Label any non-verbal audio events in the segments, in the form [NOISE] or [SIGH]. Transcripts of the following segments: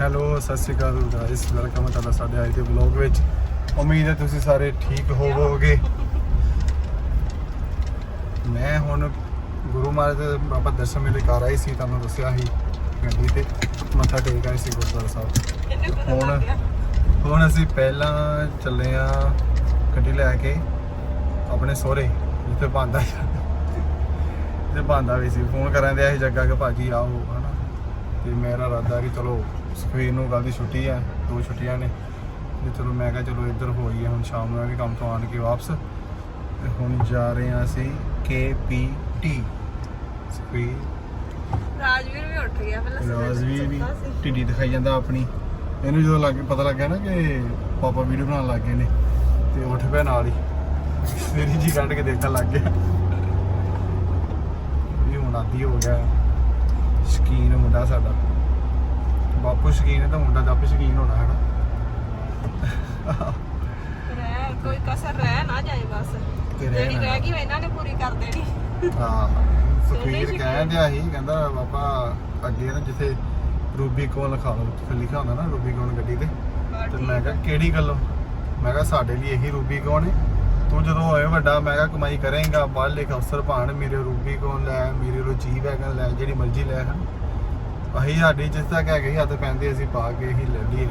Hello, ਸਤਿ ਸ਼੍ਰੀ ਅਕਾਲ guys welcome ਹੈ ਤੁਹਾਡਾ ਸਾਡੇ ਅੱਜ ਦੇ ਵਲੌਗ ਵਿੱਚ। ਉਮੀਦ ਹੈ ਤੁਸੀਂ ਸਾਰੇ ਠੀਕ ਹੋਵੋਗੇ। ਮੈਂ ਹੁਣ ਗੁਰੂ ਮਹਾਰਾਜ ਦੇ ਬਾਬਾ ਦਰਸ਼ਨ ਮੇਲੇ ਕਰ ਆਈ ਸੀ, ਤੁਹਾਨੂੰ ਦੱਸਿਆ ਸੀ, ਗੱਡੀ ਤੇ ਮੱਥਾ ਟੇਕ ਆਏ ਸੀ ਗੁਰਦੁਆਰਾ ਸਾਹਿਬ। ਹੁਣ ਹੁਣ ਅਸੀਂ ਪਹਿਲਾਂ ਚੱਲੇ ਆ ਗੱਡੀ ਲੈ ਕੇ ਆਪਣੇ ਸਹੁਰੇ, ਜਿੱਥੇ ਬੰਦਾ ਤੇ ਬੰਦਾ ਵੀ ਸੀ, ਫੋਨ ਕਰਾਂ ਦਿਆ ਸੀ, ਜੱਗਾ ਕਿ ਭਾਜੀ ਆਓ, ਹਨਾ। ਤੇ ਮੇਰਾ ਇਰਾਦਾ ਕਿ ਚਲੋ ਸਵੇਰ ਨੂੰ ਕੱਲ ਦੀ ਛੁੱਟੀ ਹੈ ਦੋ ਛੁੱਟੀਆਂ ਨੇ। ਤੇ ਚਲੋ ਮੈਂ ਕਿਹਾ ਚਲੋ ਇੱਧਰ ਹੋਈਏ ਹੁਣ ਸ਼ਾਮ ਨੂੰ ਆ ਵੀ ਕੰਮ ਤੋਂ ਆਣ ਕੇ ਵਾਪਸ। ਤੇ ਹੁਣ ਜਾ ਰਹੇ ਹਾਂ ਅਸੀਂ KPT ਸਵੇਰ ਰਾਜਵੀਰ ਵੀ ਉੱਠ ਗਿਆ ਪਹਿਲਾਂ ਸਵੇਰੇ ਰਾਜਵੀਰ ਵੀ ਸੁੱਤਾ ਸੀ। ਢਿੱਡੀ ਦਿਖਾਈ ਜਾਂਦਾ ਆਪਣੀ। ਇਹਨੂੰ ਜਦੋਂ ਲੱਗ ਪਤਾ ਲੱਗਿਆ ਨਾ ਕਿ ਪਾਪਾ ਵੀਡੀਓ ਬਣਾਉਣ ਲੱਗ ਗਏ ਨੇ ਤੇ ਉੱਠ ਪਿਆ ਨਾਲ ਹੀ। ਸਵੇਰੀ ਜੀ ਕੱਢ ਕੇ ਦੇਖਣ ਲੱਗ ਗਿਆ। ਇਹ ਹੁਣ ਆਦੀ ਹੋ ਗਿਆ। ਸ਼ਕੀਨ ਮੁੰਡਾ ਸਾਡਾ। ਬਾਪੂ ਸ਼ਕੀਨ ਹੈ ਤਾਂ ਮੁੰਡਾ ਦਾ ਆਪੇ ਸ਼ਕੀਨ ਹੋਣਾ ਹੈ ਰਹਿ ਕੋਈ ਕਸਰ ਰਹਿ ਨਾ ਜਾਏ ਬਸ। ਤੇ ਰਹਿ ਜਿਹੜੀ ਨਾ ਰਹਿ ਗਈ ਉਹ ਇਹਨਾਂ ਨੇ ਪੂਰੀ ਕਰ ਦੇਣੀ। ਹਾਂ ਸੁਖਵੀਰ ਸ਼ਕੀਨ। ਕਹਿੰਦਿਆ ਸੀ ਕਹਿੰਦਾ ਪਾਪਾ ਅੱਗੇ ਨਾ ਜਿੱਥੇ ਰੂਬੀ ਕੋਲ ਲਿਖਾ ਲਓ ਲਿਖਿਆ ਹੁੰਦਾ ਨਾ ਰੂਬੀ ਕੋਲ ਗੱਡੀ ਤੇ। ਤੇ ਮੈਂ ਕਿਹਾ ਕਿਹੜੀ ਗੱਲੋਂ? ਮੈਂ ਕਿਹਾ ਸਾਡੇ ਲਈ ਇਹੀ ਰੂਬੀ ਕੌਣ ਹੈ ਤੂੰ ਜਦੋਂ ਹੋਏ ਵੱਡਾ ਮੈਂ ਕਿਹਾ ਕਮਾਈ ਕਰੇਂਗਾ ਬਾਹਰ ਲਿਖ ਅਫਸਰ ਭਾਣ ਮੇਰੇ ਰੂਬੀ ਕੌਣ ਲੈ ਮੇਰੇ ਲੋ ਜੀ ਵੈਗਨ ਲੈ ਜਿਹੜੀ ਮਰਜ਼ੀ ਲੈ। ਹਨ ਅਸੀਂ ਸਾਡੀ ਜਿਸ ਤੱਕ ਹੈਗੇ ਹੱਥ ਪੈਂਦੇ ਅਸੀਂ ਪਾ ਕੇ ਹੀ ਲੈ ਲਈਏ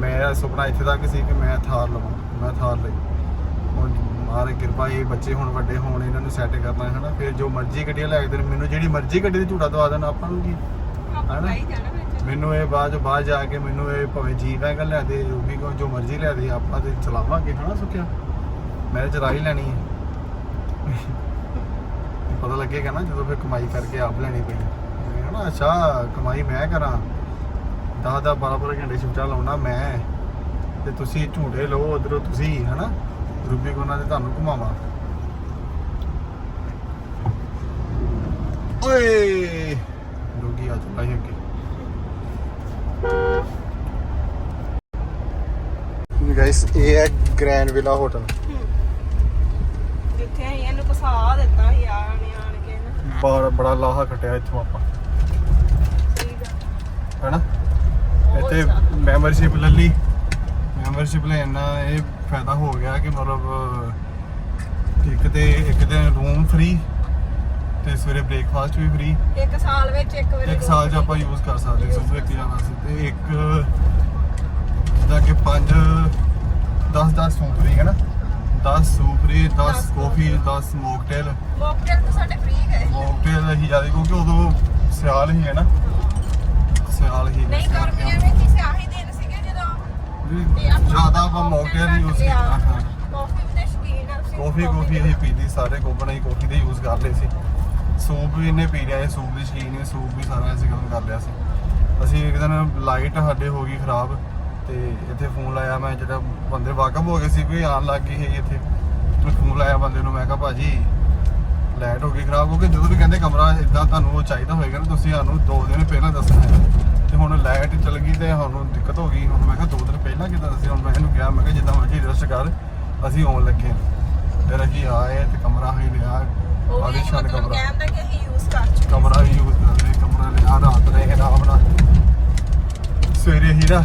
ਮੇਰਾ ਸੁਪਨਾ ਇੱਥੇ ਤੱਕ ਸੀ ਕਿ ਮੈਂ ਥਾਰ ਲਵਾਂ ਮੈਂ ਥਾਰ ਲਈ। ਹੁਣ ਮਾਰੇ ਕਿਰਪਾ ਇਹ ਬੱਚੇ ਹੁਣ ਵੱਡੇ ਹੋਣ ਇਹਨਾਂ ਨੂੰ ਸੈੱਟ ਕਰਨਾ ਹੈ ਨਾ ਫਿਰ ਜੋ ਮਰਜ਼ੀ ਗੱਡੀਆਂ ਲੈ ਕੇ ਦੇਣ ਮੈਨੂੰ ਜਿਹੜੀ ਮਰਜ਼ੀ ਗੱਡੀ ਦੇ ਝੂਟਾ ਦਵਾ ਦੇਣ ਆਪਾਂ ਨੂੰ ਕੀ ਹਨਾ? ਮੈਨੂੰ ਇਹ ਬਾਅਦ ਚੋਂ ਬਾਹਰ ਜਾ ਕੇ ਮੈਨੂੰ ਇਹ ਭਾਵੇਂ ਜੀ ਵੈਗਨ ਲੈ ਦੇ ਰੂਬੀ ਕੋ ਜੋ ਮਰਜ਼ੀ ਲੈ ਦੇ ਆਪਾਂ ਤੇ ਚਲਾਵਾਂਗੇ ਹਨਾ ਸੁਖਿਆ। ਮੈਂ ਤਾਂ ਚਲਾ ਹੀ ਲੈਣੀ ਹੈ। ਪਤਾ ਲੱਗੇਗਾ ਨਾ ਜਦੋਂ ਫਿਰ ਕਮਾਈ ਕਰਕੇ ਆਪ ਲੈਣੀ ਪਈ ਹਨਾ ਅੱਛਾ ਕਮਾਈ ਮੈਂ ਕਰਾਂ। 10 10 12 12 ਘੰਟੇ ਸ਼ਿਫਟਾਂ ਲਾਉਣਾ ਮੈਂ। ਤੇ ਤੁਸੀਂ ਝੂਟੇ ਲਓ ਉਧਰੋਂ ਤੁਸੀਂ ਹਨਾ। ਰੂਬੀ ਕੋਨਾ ਤੇ ਤੁਹਾਨੂੰ ਘੁਮਾਵਾਂ। ਓਏ! ਡੋਗੀ ਆ ਚੁੱਕਾ ਹੀ ਅੱਗੇ। ਗਾਇਸ ਇਹ ਹੈ ਗ੍ਰੈਂਡ ਵਿਲਾ ਹੋਟਲ ਜਿੱਥੇ ਇਹਨੂੰ ਕਸਾ ਦਿੱਤਾ ਸੀ ਆਣ ਆਣ ਕੇ ਨਾ। ਬੜਾ ਬੜਾ ਲਾਹਾ ਖਟਿਆ ਇੱਥੋਂ ਆਪਾਂ। ਹੈਨਾ? ਇੱਥੇ। ਮੈਂਬਰਸ਼ਿਪ ਲੈ ਲਈ। ਮੈਂਬਰਸ਼ਿਪ ਲੈਣ ਨਾਲ ਇਹ ਫਾਇਦਾ ਹੋ ਗਿਆ ਕਿ ਮਤਲਬ ਇੱਕ ਤੇ ਇੱਕ ਦਿਨ ਰੂਮ ਫ੍ਰੀ ਤੇ ਸਵੇਰੇ ਬ੍ਰੇਕਫਾਸਟ ਵੀ ਫ੍ਰੀ ਇੱਕ ਸਾਲ ਵਿੱਚ ਇੱਕ ਵਾਰੀ ਇੱਕ ਸਾਲ 'ਚ ਆਪਾਂ ਯੂਜ਼ ਕਰ ਸਕਦੇ ਹਾਂ ਸਭ ਇੱਕ ਜਾਣਾ ਸੀ ਤੇ ਇੱਕ ਜਿੱਦਾਂ ਕਿ 5 10 10 ਸੂਪ ਫ੍ਰੀ ਹੈ ਨਾ 10 ਸੂਪ ਫ੍ਰੀ 10 ਦਸ ਕਾਫੀ 10 ਮੋਕਟੇਲ ਮੋਕਟੇਲ ਤਾਂ ਸਾਡੇ ਫ੍ਰੀ ਗਏ। ਮੋਕਟੇਲ ਹੀ ਜ਼ਿਆਦਾ ਕਿਉਂਕਿ ਉਦੋਂ ਸਿਆਲ ਹੀ ਹੈ ਨਾ। ਸਿਆਲ ਹੀ ਨਹੀਂ ਗਰਮੀਆਂ ਵਿੱਚ ਹੀ ਸਿਆਹੀ ਦਿਨ ਸੀਗੇ ਜਦੋਂ ਜ਼ਿਆਦਾ ਆਪਾਂ ਮੋਕਟੇਲ ਹੀ ਯੂਜ਼ ਕੀਤਾ। ਹਾਂ। ਕਾਫੀ ਦੇ ਸ਼ਕੀਨ ਅਸੀਂ ਕਾਫੀ ਕਾਫੀ ਅਸੀਂ ਪੀਦੀ ਸਾਰੇ ਕੋਪਨ ਹੀ ਕਾਫੀ ਦੇ ਯੂਜ਼ ਕਰ ਲਏ ਸੀ। ਸੂਪ ਵੀ ਇਹਨੇ ਪੀ ਲਿਆ ਇਹ ਸੂਪ ਦੀ ਸ਼ੀਨ ਨੇ ਸੂਪ ਵੀ ਸਾਰਾ ਅਸੀਂ ਕੰਮ ਕਰ ਲਿਆ ਸੀ। ਅਸੀਂ ਇੱਕ ਦਿਨ ਲਾਈਟ ਸਾਡੇ ਹੋ ਗਈ ਖਰਾਬ ਤੇ ਇੱਥੇ ਫੋਨ ਲਾਇਆ ਮੈਂ ਜਿਹੜਾ ਬੰਦੇ ਵਾਕਫ ਹੋ ਗਏ ਸੀ ਕੋਈ ਆਣ ਲੱਗ ਗਈ ਹੈ ਇੱਥੇ। ਮੈਂ ਫੋਨ ਲਾਇਆ ਬੰਦੇ ਨੂੰ ਮੈਂ ਕਿਹਾ ਭਾਜੀ ਲਾਈਟ ਹੋ ਗਈ ਖਰਾਬ ਕਿਉਂਕਿ ਜਦੋਂ ਵੀ ਕਹਿੰਦੇ ਕਮਰਾ ਇਦਾਂ ਤੁਹਾਨੂੰ ਉਹ ਚਾਹੀਦਾ ਹੋਏਗਾ ਨਾ ਤੁਸੀਂ ਸਾਨੂੰ ਦੋ ਦਿਨ ਪਹਿਲਾਂ ਦੱਸਣਾ ਹੈ। ਤੇ ਹੁਣ ਲਾਈਟ ਚਲ ਗਈ ਤੇ ਸਾਨੂੰ ਦਿੱਕਤ ਹੋ ਗਈ। ਹੁਣ ਮੈਂ ਕਿਹਾ ਦੋ ਦਿਨ ਪਹਿਲਾਂ ਕਿਦਾਂ ਦੱਸਿਆ? ਹੁਣ ਮੈਂ ਇਹਨੂੰ ਕਿਹਾ ਮੈਂ ਕਿਹਾ ਜਿੱਦਾਂ ਮਰਜ਼ੀ ਰੈਸਟ ਕਰ ਅਸੀਂ ਆਉਣ ਲੱਗੇ ਹਾਂ। ਫਿਰ ਅਸੀਂ ਆਏ ਤੇ ਕਮਰਾ ਹੀ ਲਿਆ ਆਲੀਸ਼ਾਨ ਕਮਰਾ। ਕਹਿੰਦਾ ਕਿ ਅਸੀਂ ਯੂਜ਼ ਕਰ ਚੁੱਕੇ ਕਮਰਾ ਵੀ ਯੂਜ਼ ਕਰ ਰਹੇ ਕਮਰਾ ਲਿਆ ਰਾਤ ਰਹੇ ਆਰਾਮ ਨਾਲ। ਸਵੇਰੇ ਹੀ ਨਾ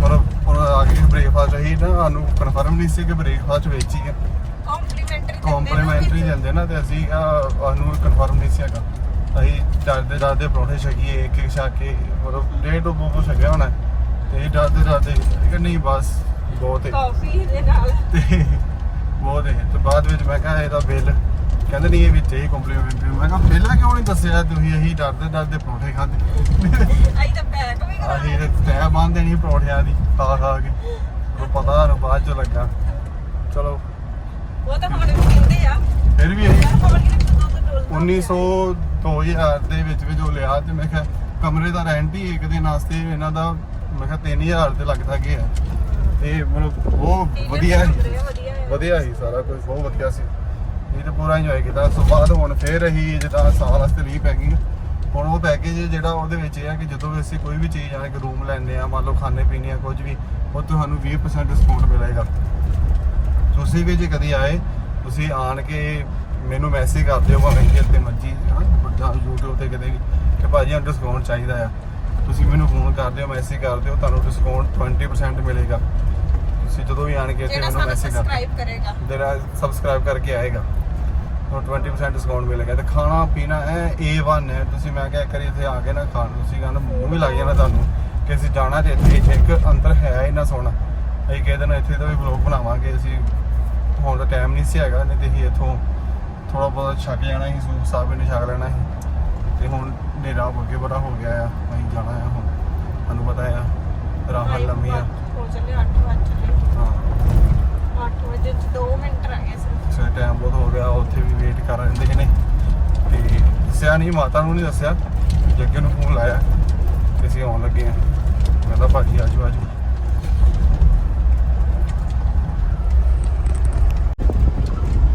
ਮਤਲਬ ਆ ਕੇ ਬ੍ਰੇਕਫਾਸਟ ਹੀ ਨਾ ਸਾਨੂੰ ਕਨਫਰਮ ਨਹੀਂ ਸੀ ਕਿ ਬ੍ਰੇਕਫਾਸਟ ਵਿੱਚ ਹੀ ਹੈ ਕੰਪਲੀਮੈਂਟਰੀ ਕੰਪਲੀਮੈਂਟਰੀ ਦਿੰਦੇ ਨਾ ਤੇ ਅਸੀਂ ਆ ਸਾਨੂੰ ਕਨਫਰਮ ਨਹੀਂ ਸੀ ਹੈਗਾ। ਅਸੀਂ ਡਰਦੇ ਡਰਦੇ ਪਰੌਂਠੇ ਛਕੀਏ ਇੱਕ ਇੱਕ ਛਕ ਕੇ ਮਤਲਬ ਡੇਢ ਦੋ ਦੋ ਛਕਿਆ ਹੋਣਾ। ਤੇ ਡਰਦੇ ਡਰਦੇ ਕਿ ਨਹੀਂ ਬਸ ਬਹੁਤ ਹੈ। ਕਾਫੀ ਦੇ ਨਾਲ। ਤੇ ਬਹੁਤ ਹੈ। ਤੇ ਬਾਅਦ ਵਿੱਚ ਮੈਂ ਕਿਹਾ ਇਹਦਾ ਬਿੱਲ। ਕਹਿੰਦੇ ਨਹੀਂ ਇਹ ਵਿੱਚ ਹੀ ਕੰਪਲੀਮੈਂਟਰੀ ਮੈਂ ਕਿਹਾ ਪਹਿਲਾਂ ਕਿਉਂ ਨਹੀਂ ਦੱਸਿਆ? ਤੁਸੀਂ ਅਸੀਂ ਡਰਦੇ ਡਰਦੇ ਪਰੌਂਠੇ ਖਾਦੇ। ਅਸੀਂ ਤਾਂ ਪੈਕ ਵੀ ਕਰਾ ਅਸੀਂ ਤੇ ਤੈ ਬੰਨ ਦੇਣੀ ਪਰੌਂਠਿਆਂ ਦੀ ਖਾ ਖਾ ਕੇ। ਉਹ ਪਤਾ ਨੂੰ ਬਾਅਦ ਚ ਲੱਗਾ। ਚਲੋ। ਉਹ ਤਾਂ ਹੁਣ ਵੀ ਕਹਿੰਦੇ ਆ। ਫਿਰ ਵੀ ਯਾਰ ਕਿਹਨੇ ਦੁੱਧ ਡੋਲਦਾ 1900 2000 ਦੇ ਵਿੱਚ ਵਿੱਚ ਉਹ ਲਿਆ ਤੇ ਮੈਂ ਕਿਹਾ ਕਮਰੇ ਦਾ ਰੈਂਟ ਹੀ ਇੱਕ ਦਿਨ ਵਾਸਤੇ ਇਹਨਾਂ ਦਾ ਮੈਂ ਕਿਹਾ 3000 ਤੇ ਲੱਗਦਾ ਗਿਆ ਤੇ ਮਤਲਬ ਉਹ ਵਧੀਆ ਸੀ। ਵਧੀਆ ਹੈ। ਵਧੀਆ ਸੀ ਸਾਰਾ ਕੁਝ ਬਹੁਤ ਵਧੀਆ ਸੀ। ਇਹ ਤਾਂ ਪੂਰਾ ਇੰਜੋਏ ਕੀਤਾ। ਉਸ ਤੋਂ ਬਾਅਦ ਹੁਣ ਫੇਰ ਅਸੀਂ ਜਿੱਦਾਂ ਸਾਲ ਵਾਸਤੇ ਲੀਵ ਪੈ ਗਈ ਹੁਣ ਉਹ ਪੈਕੇਜ ਜਿਹੜਾ ਉਹਦੇ ਵਿੱਚ ਇਹ ਆ ਕਿ ਜਦੋਂ ਵੀ ਅਸੀਂ ਕੋਈ ਵੀ ਚੀਜ਼ ਆ ਕਿ ਰੂਮ ਲੈਂਦੇ ਆ ਮੰਨ ਲਓ ਖਾਣੇ ਪੀਣੇ ਆ ਕੁਝ ਵੀ ਉਹ ਤੁਹਾਨੂੰ 20% ਡਿਸਕਾਊਂਟ ਮਿਲੇਗਾ। ਤੁਸੀਂ ਵੀ ਜੇ ਕਦੀ ਆਏ ਤੁਸੀਂ ਆਣ ਕੇ ਮੈਨੂੰ ਮੈਸੇਜ ਕਰ ਦਿਓ ਭਾਵੇਂ ਕਿ ਤੇ ਮਰਜ਼ੀ ਜਾਂ YouTube ਤੇ ਕਿਤੇ ਵੀ ਕਿ ਭਾਜੀ ਸਾਨੂੰ ਡਿਸਕਾਊਂਟ ਚਾਹੀਦਾ ਆ। ਤੁਸੀਂ ਮੈਨੂੰ ਫੋਨ ਕਰਦੇ ਹੋ ਮੈਸੇਜ ਕਰਦੇ ਹੋ ਤੁਹਾਨੂੰ ਡਿਸਕਾਊਂਟ 20% ਮਿਲੇਗਾ। ਤੁਸੀਂ ਜਦੋਂ ਵੀ ਆਣ ਕੇ ਇੱਥੇ ਮੈਨੂੰ ਮੈਸੇਜ ਕਰ ਸਬਸਕ੍ਰਾਈਬ ਕਰੇਗਾ। ਜਿਹੜਾ ਸਬਸਕ੍ਰਾਈਬ ਕਰਕੇ ਆਏਗਾ ਉਹ 20% ਡਿਸਕਾਊਂਟ ਮਿਲੇਗਾ। ਤੇ ਖਾਣਾ ਪੀਣਾ ਹੈ A1 ਹੈ। ਤੁਸੀਂ ਮੈਂ ਕਿਹਾ ਇੱਕ ਵਾਰੀ ਇੱਥੇ ਆ ਕੇ ਨਾ ਖਾਣ ਤੁਸੀਂ ਕਹਿੰਦਾ ਮੂੰਹ ਵੀ ਲੱਗ ਜਾਣਾ ਤੁਹਾਨੂੰ ਕਿ ਅਸੀਂ ਜਾਣਾ ਤੇ ਇੱਥੇ ਇੱਕ ਅੰਦਰ ਹੈ ਇੰਨਾ ਸੋਹਣਾ। ਅਸੀਂ ਕਿਸੇ ਦਿਨ ਇੱਥੇ ਦਾ ਵੀ ਵਲੌਗ ਬਣਾਵਾਂਗੇ ਅਸੀਂ ਹੁਣ ਤਾਂ ਟਾਈਮ ਨਹੀਂ ਸੀ ਹੈਗਾ ਨਹੀਂ ਤੇ ਅਸੀਂ ਇੱਥੋਂ ਥੋੜਾ ਬਹੁਤ ਛੱਕ ਜਾਣਾ ਸੀ ਸੂਪ ਸਾਹਿਬ ਨਹੀਂ ਛਕ ਲੈਣਾ ਸੀ। ਤੇ ਹੁਣ ਹਨੇਰਾ ਹੋ ਅੱਗੇ ਬੜਾ ਹੋ ਗਿਆ ਆ ਅਸੀਂ ਜਾਣਾ ਆ ਹੁਣ। ਤੁਹਾਨੂੰ ਪਤਾ ਆ ਰਾਹਾਂ ਲੰਮੀਆਂ। ਹੋ ਚੱਲੇ 8 ਵਜੇ ਚੱਲੇ ਹਾਂ। 8 ਵਜੇ ਚ 2 ਮਿੰਟ ਰਹਿ ਗਏ ਸਿਰਫ। ਸੇ ਟਾਈਮ ਬਹੁਤ ਹੋ ਗਿਆ ਉੱਥੇ ਵੀ ਵੇਟ ਕਰ ਰਹੇ ਨੇ। ਤੇ ਦੱਸਿਆ ਨਹੀਂ ਮਾਤਾ ਨੂੰ ਨਹੀਂ ਦੱਸਿਆ ਜੱਗੇ ਨੂੰ ਫੋਨ ਲਾਇਆ ਕਿ ਅਸੀਂ ਆਉਣ ਲੱਗੇ ਆ। ਕਹਿੰਦਾ ਭਾਜੀ ਆਜੋ ਆਜੋ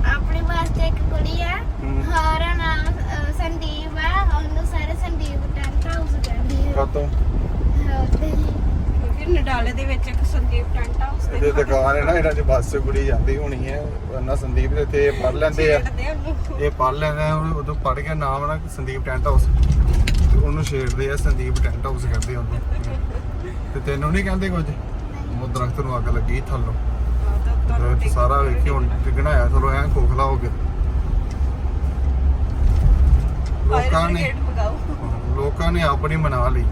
ਆਪਣੇ ਵਾਸਤੇ ਇੱਕ ਕੁੜੀ ਆ ਹਮ। ਹਾਰਾ ਨਾਮ ਅਹ, ਸੰਦੀਪ ਆ ਉਹਨੂੰ ਸਾਰੇ ਸੰਦੀਪ ਟੈਂਟ ਹਾਊਸ ਕਹਿੰਦੀ ਹੈ ਕਾਤੋਂ ਹਾਂ, ਤੇ ਕਿਉਂਕਿ ਨਡਾਲੇ ਦੇ ਵਿੱਚ ਇੱਕ ਸੰਦੀਪ ਟੈਂਟ ਹਾਊਸ ਇਹਦੇ ਦੁਕਾਨ ਹੈ ਨਾ ਇਹਨਾਂ ਦੀ ਬੱਸ ਕੁੜੀ ਜਾਂਦੀ ਹੋਣੀ ਹੈ। ਉਹਨਾਂ ਸੰਦੀਪ ਦੇ ਇੱਥੇ ਪੜ ਲੈਂਦੇ ਆ। ਇਹ ਪੜ ਲੈਂਦਾ ਉਹ- ਉਦੋਂ ਪੜ ਕੇ ਨਾਮ ਨਾ ਸੰਦੀਪ ਟੈਂਟ ਹਾਊਸ। ਤੇ ਉਹਨੂੰ ਛੇੜਦੇ ਆ ਸੰਦੀਪ ਟੈਂਟ ਹਾਊਸ ਕਹਿੰਦੇ ਉਹਨੂੰ। ਤੇ ਤੈਨੂੰ ਨਹੀਂ ਕਹਿੰਦੇ ਕੁਝ? ਉਹ ਦਰਖਤ ਨੂੰ ਅੱਗ ਲੱਗੀ ਥੱਲੋਂ। ਸਾਰਾ ਵੇਖੀ ਹੁਣ। ਡਿੱਗਣਾ ਆ ਥੱਲੋਂ ਐਂ ਖੋਖਲਾ ਹੋ ਗਿਆ। ਲੋਕਾਂ ਨੇ ਲੋਕਾਂ ਨੇ ਆਪਣੀ ਮਨਾ ਲਈ।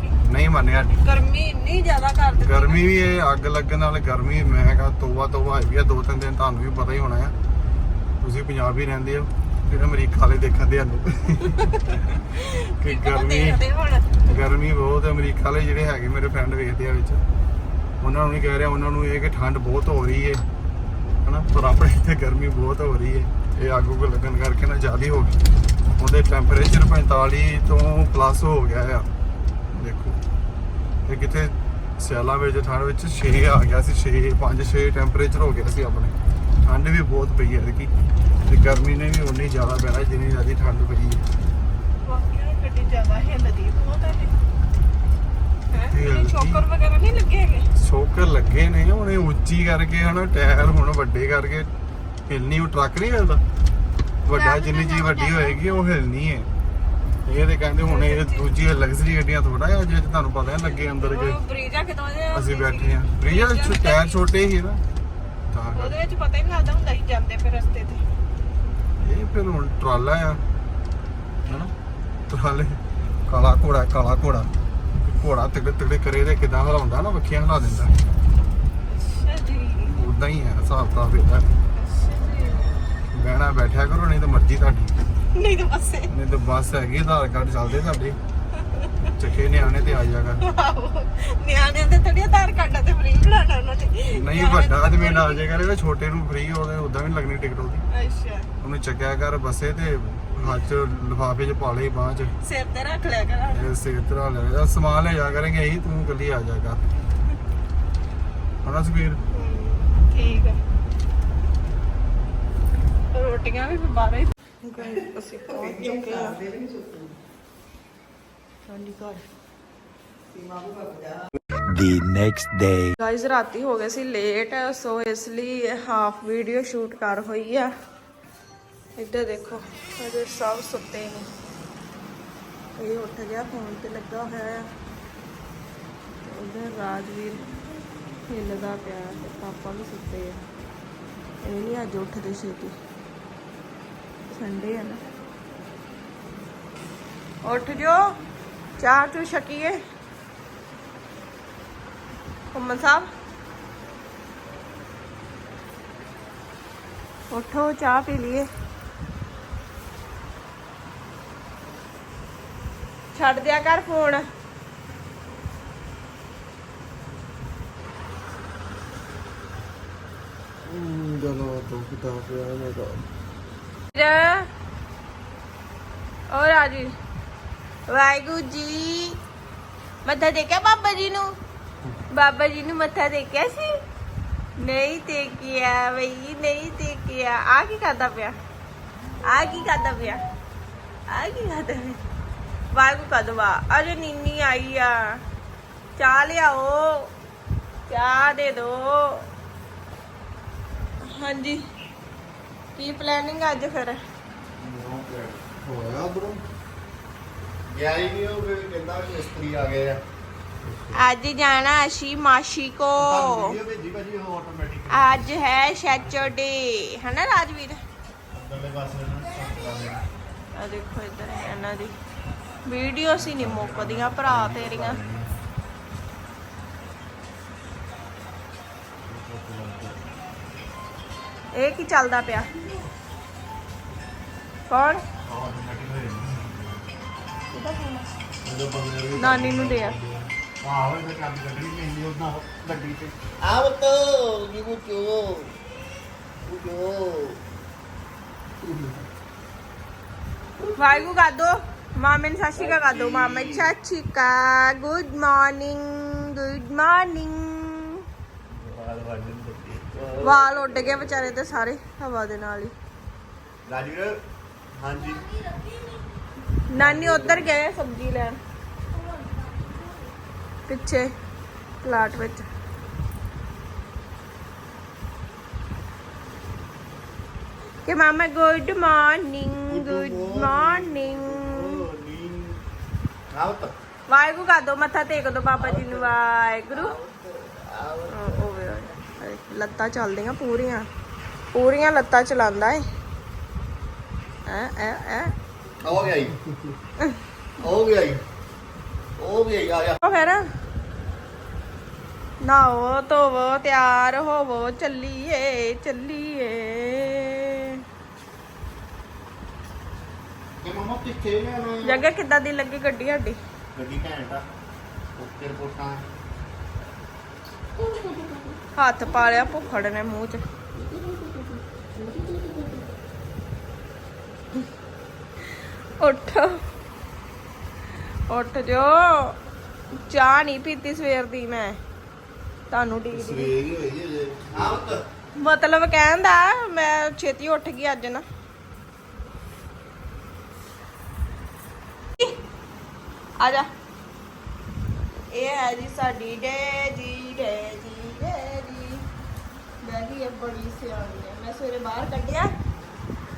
ਕੀ। ਨਹੀਂ ਮੰਨਿਆ। ਗਰਮੀ ਇੰਨੀ ਜ਼ਿਆਦਾ ਕਰ ਦਿੱਤੀ ਗਰਮੀ ਵੀ ਇਹ ਅੱਗ ਲੱਗਣ ਨਾਲ ਗਰਮੀ ਮੈਂ ਕਹਾ ਤੋਬਾ ਤੋਬਾ ਹੋਈ ਆ ਦੋ ਤਿੰਨ ਦਿਨ ਤੁਹਾਨੂੰ ਵੀ ਪਤਾ ਹੀ ਹੋਣਾ ਆ। ਤੁਸੀਂ ਪੰਜਾਬ ਹੀ ਰਹਿੰਦੇ ਹੋ ਫਿਰ ਅਮਰੀਕਾ ਵਾਲੇ ਦੇਖਣ ਦੇ ਸਾਨੂੰ [LAUGHS] ਕਿ ਗਰਮੀ ਦੇਖਦੇ ਗਰਮੀ ਬਹੁਤ ਹੈ। ਅਮਰੀਕਾ ਵਾਲੇ ਜਿਹੜੇ ਹੈਗੇ ਮੇਰੇ ਫਰੈਂਡ ਵੇਖਦੇ ਆ ਵਿੱਚ। ਉਹਨਾਂ ਨੂੰ ਨਹੀਂ ਕਹਿ ਰਿਹਾ ਉਹਨਾਂ ਨੂੰ ਇਹ ਕਿ ਠੰਡ ਬਹੁਤ ਹੋ ਰਹੀ ਹੈ ਹਨਾ ਪਰ ਆਪਣੇ ਇੱਥੇ ਗਰਮੀ ਬਹੁਤ ਹੋ ਰਹੀ ਹੈ ਇਹ ਅੱਗ ਉੱਗ ਲੱਗਣ ਕਰਕੇ ਨਾ ਜ਼ਿਆਦਾ ਹੋ ਗਈ। ਉਹਦੇ ਟੈਂਪਰੇਚਰ 45 ਤੋਂ ਪਲੱਸ ਹੋ ਗਿਆ ਆ। ਦੇਖੋ। ਤੇ ਕਿਤੇ ਸਿਆਲਾਂ ਵਿੱਚ ਠੰਡ ਵਿੱਚ 6 ਆ ਗਿਆ ਸੀ 6 5 6 ਟੈਂਪਰੇਚਰ ਹੋ ਗਿਆ ਸੀ ਆਪਣੇ। ਠੰਡ ਵੀ ਬਹੁਤ ਪਈ ਹੈ ਕਿ ਤੇ ਗਰਮੀ ਨੇ ਵੀ ਉਨੀ ਜ਼ਿਆਦਾ ਪੈਣਾ ਜਿੰਨੀ ਜ਼ਿਆਦਾ ਠੰਡ ਪਈ ਹੈ ਵਾਕਿਆ ਗੱਡੀ ਜ਼ਿਆਦਾ ਹਿੱਲਦੀ ਬਹੁਤ ਹੈ ਹੈ? ਹਿੱਲਦੀ। ਸ਼ੋਕਰ ਵਗੈਰਾ ਨਹੀਂ ਲੱਗੇ ਹੈਗੇ? ਸ਼ੋਕਰ ਲੱਗੇ ਨੇ ਉਹਨੇ ਉੱਚੀ ਕਰਕੇ ਹਨਾ ਟਾਇਰ ਹੁਣ ਵੱਡੇ ਕਰਕੇ। ਹਿਲਣੀ ਉਹ ਟਰੱਕ ਨਹੀਂ ਹਿਲਦਾ ਵੱਡਾ ਜਿੰਨੀ ਜੀ ਵੱਡੀ ਹੋਏਗੀ ਉਹ ਹਿਲਣੀ ਹੈ। ਇਹ ਤੇ ਕਹਿੰਦੇ ਹੁਣ ਇਹ ਦੂਜੀ ਲਗਜ਼ਰੀ ਗੱਡੀਆਂ ਥੋੜਾ ਆ ਜੇ ਤੁਹਾਨੂੰ ਪਤਾ ਹੈ ਲੱਗੇ ਅੰਦਰ ਕੇ ਉਹ ਬਰੀਜਾ ਕਿਦੋਂ ਦੇ ਅਸੀਂ ਬੈਠੇ ਆ ਪ੍ਰਿਆ ਟਾਇਰ ਛੋਟੇ ਹੀ ਨਾ। ਤਾਂ ਉਹਦੇ। ਵਿੱਚ ਪਤਾ ਹੀ ਨਹੀਂ ਲੱਗਦਾ ਹੁੰਦਾ ਸੀ ਜਾਂਦੇ ਫਿਰ ਰਸਤੇ ਤੇ। ਇਹ ਫਿਰ ਹੁਣ ਟਰਾਲਾ ਆ। ਹਨਾ? ਟਰਾਲੇ। ਕਾਲਾ ਘੋੜਾ ਕਾਲਾ ਘੋੜਾ। ਘੋੜਾ ਤਗੜੇ ਤਗੜੇ ਕਰੇ ਤੇ ਕਿਦਾਂ ਹਲਾਉਂਦਾ ਨਾ ਵੱਖੀਆਂ ਹਿਲਾ ਦਿੰਦਾ। ਅੱਛਾ ਜੀ। ਉਦਾਂ ਹੀ ਹੈ ਹਿਸਾਬ ਤਾਂ ਇਹਦਾ। ਬਹਿਣਾ ਬੈਠਿਆ ਕਰੋ ਨਹੀਂ ਤਾਂ ਮਰਜ਼ੀ ਤੁਹਾਡੀ। ਨਹੀਂ ਤਾਂ ਬਸੇ ਨਹੀਂ ਤਾਂ ਬੱਸ ਹੈਗੀ ਆਧਾਰ ਕਾਰਡ ਚੱਲਦੇ ਸਾਡੇ ਚੱਕੇ ਨਿਆਣੇ ਤੇ ਆ ਜਾਗਾ ਨਿਆਣਿਆਂ ਦੇ ਥੋੜੀ ਆਧਾਰ ਕਾਰਡਾਂ ਤੇ ਫ੍ਰੀ ਬਣਾਉਣਾ ਉਹਨਾਂ ਨੇ। ਨਹੀਂ ਵੱਡਾ ਆਦਮੀ ਨਾਲ ਜੇ ਕਰੇਗਾ ਛੋਟੇ ਨੂੰ ਫ੍ਰੀ ਉਹਦੇ ਉਦਾਂ ਵੀ ਲੱਗਣੀ ਟਿਕਟ ਉਹਦੀ। ਅੱਛਾ। ਉਹਨੂੰ ਚੱਕਿਆ ਕਰ ਬੱਸੇ ਤੇ ਹੱਥ ਲਿਫਾਫੇ ਚ ਪਾ ਲਈ ਬਾਂਹ ਚ। ਸਿਰ ਤੇ ਰੱਖ ਲਿਆ ਕਰ ਇਹ ਸਿਰ ਤਰਾ ਲੈ ਜਾ ਸਮਾਨ ਲੈ ਜਾ ਕਰਾਂਗੇ ਇਹੀ ਤੂੰ ਕੱਲੀ ਆ ਜਾਗਾ ਹਣਾ ਸੁਖੀਰ ਠੀਕ ਹੈ ਰੋਟੀਆਂ ਵੀ ਬਾਹਰ ਹੀ ਅਸੀਂ ਪਹੁੰਚ ਚੁੱਕੇ ਆ ਹਾਂਜੀ ਘਰ the next day. ਗਾਇਜ਼ ਰਾਤੀ ਹੋ ਗਏ ਸੀ ਲੇਟ ਸੋ ਇਸ ਲਈ ਹਾਫ ਵੀਡੀਓ ਸ਼ੂਟ ਕਰ ਹੋਈ ਆ। ਇੱਧਰ ਦੇਖੋ ਅਜੇ ਸਭ ਸੁੱਤੇ ਨੇ। ਇਹ ਉੱਠ ਗਿਆ ਫੋਨ ਤੇ ਲੱਗਾ ਹੋਇਆ ਆ। ਉਧਰ ਰਾਜਵੀਰ ਹਿੱਲਦਾ ਪਿਆ ਤੇ ਪਾਪਾ ਵੀ ਸੁੱਤੇ ਆ। ਇਹ ਨਹੀਂ ਅੱਜ ਉੱਠਦੇ ਛੇਤੀ। ਸੰਡੇ ਆ ਨਾ। ਉੱਠ ਜੋ ਚਾਹ ਚੂ ਛਕੀਏ। ਘੁੰਮਣ ਸਾਹਿਬ। ਉਠੋ, ਚਾਹ ਪੀ ਲਈਏ। ਛੱਡ ਦਿਆ ਕਰ ਫੋਨ। ਜਦੋਂ ਤੂੰ ਕਿਤਾ ਪਿਆ ਮੈਂ ਓ ਰਾਜੀ ਵਾਹਿਗੁਰੂ ਜੀ। ਮੱਥਾ ਦੇਖਿਆ ਬਾਬਾ ਜੀ ਨੂੰ? ਬਾਬਾ ਜੀ ਨੂੰ ਮੱਥਾ ਦੇਖਿਆ ਸੀ? ਨਹੀਂ ਦੇਖਿਆ ਬਈ, ਨਹੀਂ ਦੇਖਿਆ ਆ ਕੀ ਕਰਦਾ ਪਿਆ? ਆ ਕੀ ਕਰਦਾ ਪਿਆ? ਆ ਕੀ ਕਰਦਾ ਪਿਆ? ਵਾਹਿਗੁਰੂ ਕਦਵਾ ਅਜੇ ਨੀਨੀ ਆਈ ਆ। ਚਾਹ ਲਿਆਓ। ਚਾਹ ਦੇ ਦੋ। ਹਾਂਜੀ। ਕੀ ਪਲੈਨਿੰਗ ਅੱਜ ਫਿਰ? ਹੋਇਆ ਬਰੋ ਗਿਆ ਹੀ ਨਹੀਂ ਉਹ ਕਹਿੰਦਾ ਵੀ ਮਿਸਤਰੀ ਆ ਗਏ ਆ। ਅੱਜ ਜਾਣਾ ਅਸੀਂ ਮਾਸੀ ਕੋ। ਤੁਹਾਨੂੰ ਵੀਡੀਓ ਭੇਜੀ ਭਾਜੀ ਉਹ ਆਟੋਮੈਟਿਕ ਅੱਜ ਹੈ ਸੈਚਰਡੇ ਹਨਾ ਰਾਜਵੀਰ? ਅੰਦਰਲੇ ਪਾਸੇ ਨਾ ਦੇਣਾ ਆ ਦੇਖੋ ਇੱਧਰ ਇਹਨਾਂ ਦੀ। ਵੀਡੀਓ ਸੀ ਨਹੀਂ ਮੁੱਕਦੀਆਂ ਭਰਾ ਤੇਰੀਆਂ। ਇਹ ਕੀ ਚੱਲਦਾ ਪਿਆ? ਕੌਣ? ਨਾਨੀ ਨੂੰ ਦੇ ਆ। ਆਹੋ ਇਹ ਕੰਮ ਕੱਢਣੀ ਪੈਂਦੀ ਉਹਨਾਂ ਗੱਡੀ ਤੇ ਆਵ ਤੋ ਜੀ ਬੁੱਚੋ ਬੁੱਚੋ ਵਾਹਿਗੁਰੂ ਕਰ ਦੋ। ਮਾਮੇ ਨੂੰ ਸ਼੍ਰੀ ਅਕਾਲ ਕਰ ਦੋ। ਮਾਮਾ ਸ਼੍ਰੀ ਅਕਾਲ। ਗੁੱਡ ਮਾਰਨਿੰਗ ਗੁੱਡ ਮਾਰਨਿੰਗ ਵਾਲ ਉੱਡ ਗਏ ਵਿਚਾਰੇ ਤੇ ਸਾਰੇ ਹਵਾ ਦੇ ਨਾਲ ਹੀ। ਰਾਜਵੀਰ ਹਾਂਜੀ। ਨਾਨੀ ਉੱਧਰ ਗਏ ਸਬਜ਼ੀ ਲੈਣ। ਪਿੱਛੇ ਪਲਾਟ ਵਿੱਚ। ਕਿ ਮਾਮਾ ਗੁੱਡ ਮਾਰਨਿੰਗ ਗੁੱਡ ਮਾਰਨਿੰਗ ਆਵ ਤਾ। ਵਾਹਿਗੁਰੂ ਕਰ ਦੋ ਮੱਥਾ ਟੇਕ ਦੋ ਬਾਬਾ ਜੀ ਨੂੰ ਵਾਹਿਗੁਰੂ। ਲੱਤਾਂ ਚੱਲਦੀਆਂ ਪੂਰੀਆਂ। ਪੂਰੀਆਂ ਲੱਤਾਂ ਚਲਾਉਂਦਾ ਏ। ਐ ਐ ਐ ਹੋ ਗਿਆ ਜੀ। ਹੋ ਗਿਆ ਜੀ। ਹੋ ਗਿਆ ਆ ਜਾ। ਉਹ ਫਿਰ। ਨਾਓ ਧੋਵੋ ਤਿਆਰ ਹੋਵੋ ਚੱਲੀਏ ਚੱਲੀਏ। ਕਿ ਮਮਾ ਕਿੱਥੇ ਨੇ ਨਾ ਜੱਗਾ ਕਿੱਦਾਂ ਦੀ ਲੱਗੀ ਗੱਡੀ ਸਾਡੀ? ਗੱਡੀ ਘੈਂਟ ਆ। ਉੱਤੇ ਰਿਪੋਰਟਾਂ। ਹੱਥ ਪਾ ਲਿਆ ਭੁੱਖੜ ਨੇ ਮੂੰਹ 'ਚ। ਉੱਠ। ਉੱਠ ਜੋ ਚਾਹ ਨਹੀਂ ਪੀਤੀ ਸਵੇਰ ਦੀ ਮੈਂ। ਤੁਹਾਨੂੰ ਡੀਕਦੀ ਸਵੇਰ ਹੀ ਹੋਈ ਜੇ ਆਵ ਤਾ ਮਤਲਬ ਕਹਿੰਦਾ ਮੈਂ ਛੇਤੀ ਉੱਠ ਗਈ ਅੱਜ ਨਾ। ਆ ਜਾ। ਇਹ ਹੈ ਜੀ ਸਾਡੀ ਡੈਜੀ ਡੈਜੀ ਡੈਡੀ। ਇਹ ਬੜੀ ਸਿਆਣੀ ਹੈ ਮੈਂ ਸਵੇਰੇ ਬਾਹਰ ਕੱਢਿਆ।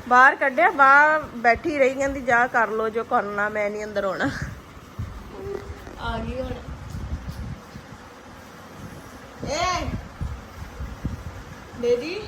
ਬਾਹਰ ਕੱਢਿਆ ਬਾਹਰ ਬੈਠੀ ਰਹੀ ਕਹਿੰਦੀ ਜਾ ਕਰ ਲੋ ਜੋ ਕਰਨਾ ਮੈਂ ਨਹੀਂ ਅੰਦਰ ਆਉਣਾ। ਆ ਗਈ ਹੁਣ। ਏ! ਡੈਡੀ